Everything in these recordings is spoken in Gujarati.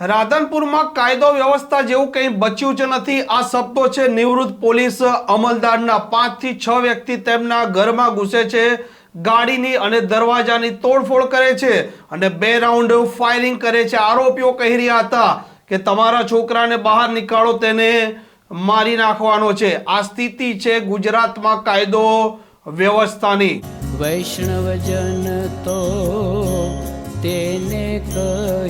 રાધનપુરમાં કાયદો વ્યવસ્થા જેવું કંઈ બચ્યું જ નથી. આ શબ્દો છે, નિવૃત્ત પોલીસ અમલદારના પાંચથી છ વ્યક્તિ તેમના ઘરમાં ઘૂસે છે, ગાડીની અને દરવાજાની તોડફોડ કરે છે અને બે રાઉન્ડ ફાયરિંગ કરે છે. આરોપીઓ કહી રહ્યા હતા કે તમારા છોકરાને બહાર નીકાળો, તેને મારી નાખવાનો છે. આ સ્થિતિ છે ગુજરાતમાં કાયદો વ્યવસ્થાની. વૈષ્ણવજન તો તેને કહીએ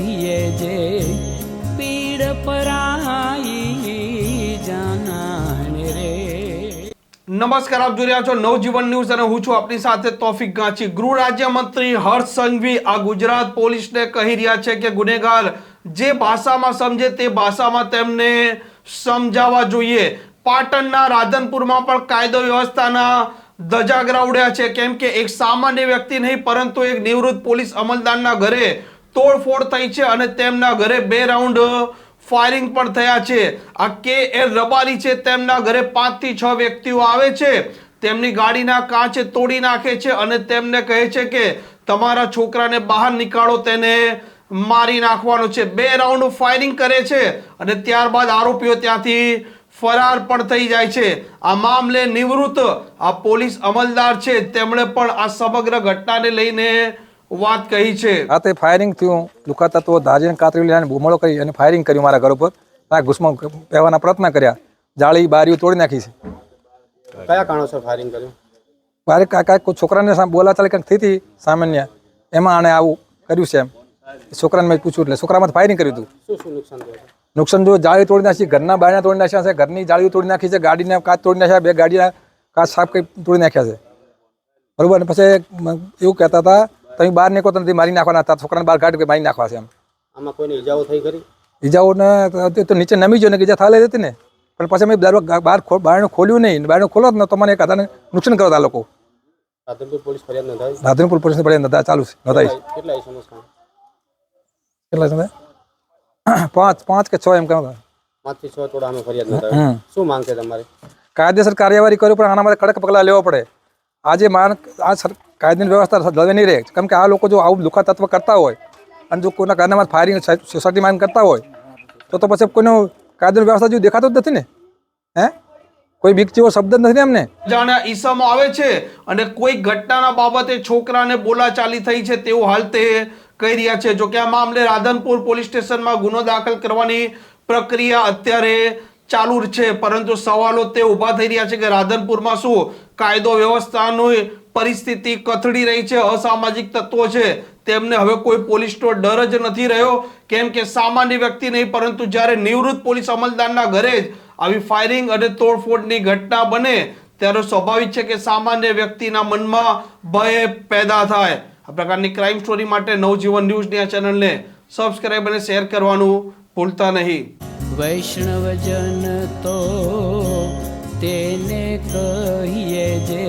નમસ્કાર, આપ જોઈ રહ્યા છો નવજીવન ન્યૂઝ અને હું છું આપની સાથે તોફિક ગાંચી. ગૃહ રાજ્યમંત્રી હર્ષ સંઘવી આ ગુજરાત પોલીસને કહી રહ્યા છે કે ગુનેગાર જે ભાષામાં સમજે તે ભાષામાં તેમને સમજાવવા જોઈએ. પાટણના રાધનપુરમાં પણ કાયદો વ્યવસ્થાના ધજાગરા ઉડ્યા છે. કેમ કે એક સામાન્ય વ્યક્તિ નહીં, પરંતુ એક નિવૃત્ત પોલીસ અમલદારના ઘરે તોડફોડ થઈ છે અને તેમના ઘરે બે રાઉન્ડ ફાયરિંગ પણ થયા છે. આ કે એલ રબારી છે, તેમના ઘરે પાંચથી છ વ્યક્તિઓ આવે છે. તેમની ગાડીના કાચ તોડી નાખે છે અને તેમને કહે છે કે, તમારા છોકરાને બહાર નીકાળો, તેને મારી નાખવાનો છે. બે રાઉન્ડ ફાયરિંગ કરે છે અને ત્યારબાદ આરોપીઓ ત્યાંથી ફરાર પણ થઈ જાય છે. આ મામલે નિવૃત્ત આ પોલીસ અમલદાર છે. તેમણે પણ આ સમગ્ર ઘટનાને લઈને વાત કહી છે. તે ફાયરિંગ થયું. લુકા તત્વો ધારીને કાતરી લઈને બૂમળો કરી અને ફાયરિંગ કર્યું મારા ઘર ઉપર. ત્યાં ઘૂસમાં પહેવાના પ્રયત્ન કર્યા. જાળી બારીઓ તોડી નાખી છે. કયા કારણોસર ફાયરિંગ કર્યું? મારે કાંઈક કોઈ છોકરાને બોલા ચાલે કંઈક થઈ હતી સામાન્ય. એમાં આણે આવું કર્યું છે એમ. છોકરાને મેં પૂછ્યું એટલે છોકરામાં ફાયરિંગ કર્યું હતું. શું શું નુકસાન થયું નુકસાન જો જાળી તોડી નાખી ઘરના બારણા તોડી નાખ્યા છે ઘરની જાળીઓ તોડી નાખી છે ગાડીના કાચ તોડી નાખ્યા બે ગાડીના કાચ સાફ કરી તોડી નાખ્યા છે. બરોબર? ને પછી એવું કહેતા હતા તમે બહાર નીકળો તો મારી નાખવાના હતા. છોકરાને બહાર કાઢી મારી નાખવા છે એમ. આમાં કોઈને ઈજાઓ થઈ ખરી? ઈજાઓને તો- તો નીચે નમી ગયો ને કે ઈજા લઈ હતી ને. પણ પછી મેં દર બહાર બહારનું ખોલ્યું નહીં બહારનું ખોલો ને તો મને એક હજારને નુકસાન કરો આ લોકો. રાધનપુર પોલીસ ફરિયાદ નોંધાવી? રાધનપુર ચાલુ છે નોંધાઈ કેટલા- કેટલા સમય પાંચ પાંચ કે છ એમ કહો પાંચથી છ થોડા અમે ફરિયાદ નોંધાવી શું માંગ છે તમારે? કાયદેસર કાર્યવાહી કર્યું પણ આના માટે કડક પગલાં લેવા પડે. આજે માન આ કાયદાની વ્યવસ્થા જળવાઈ નહીં રહે. કેમ કે આ લોકો જો આવું લુખા તત્વ કરતા હોય, અને જો કોઈના કારણે ફાયરિંગ સોસાયટીમાં કરતા હોય, તો તો પછી કોઈનો કાયદાની વ્યવસ્થા જેવું દેખાતો જ નથી ને? હે? કોઈ બીક જેવો શબ્દ નથી એમને? જાણે ઈસામાં આવે છે, અને કોઈ ઘટનાના બાબતે છોકરાને બોલાચાલી થઈ છે તેવું હાલ તે કહી રહ્યા છે. જો કે આ મામલે રાધનપુર પોલીસ સ્ટેશનમાં ગુનો દાખલ કરવાની પ્રક્રિયા અત્યારે ચાલુ છે, પરંતુ સવાલો તે ઊભા થઈ રહ્યા છે કે રાધનપુરમાં શું કાયદો વ્યવસ્થાની પરિસ્થિતિ કથળી રહી છે, અસામાજિક તત્વો છે. તેમને હવે કોઈ પોલીસનો ડર જ નથી રહ્યો. કેમ કે સામાન્ય વ્યક્તિ નહીં, પરંતુ જ્યારે નિવૃત્ત પોલીસ અમલદારના ઘરે જ આવી ફાયરિંગ અને તોડફોડની ઘટના બને, ત્યારે સ્વાભાવિક છે કે સામાન્ય વ્યક્તિના મનમાં ભય પેદા થાય. આ પ્રકારની ક્રાઇમ સ્ટોરી માટે નવજીવન ન્યૂઝની આ ચેનલને સબસ્ક્રાઇબ અને શેર કરવાનું ભૂલતા નહીં. વૈષ્ણવજન તો તેને કહીએ જે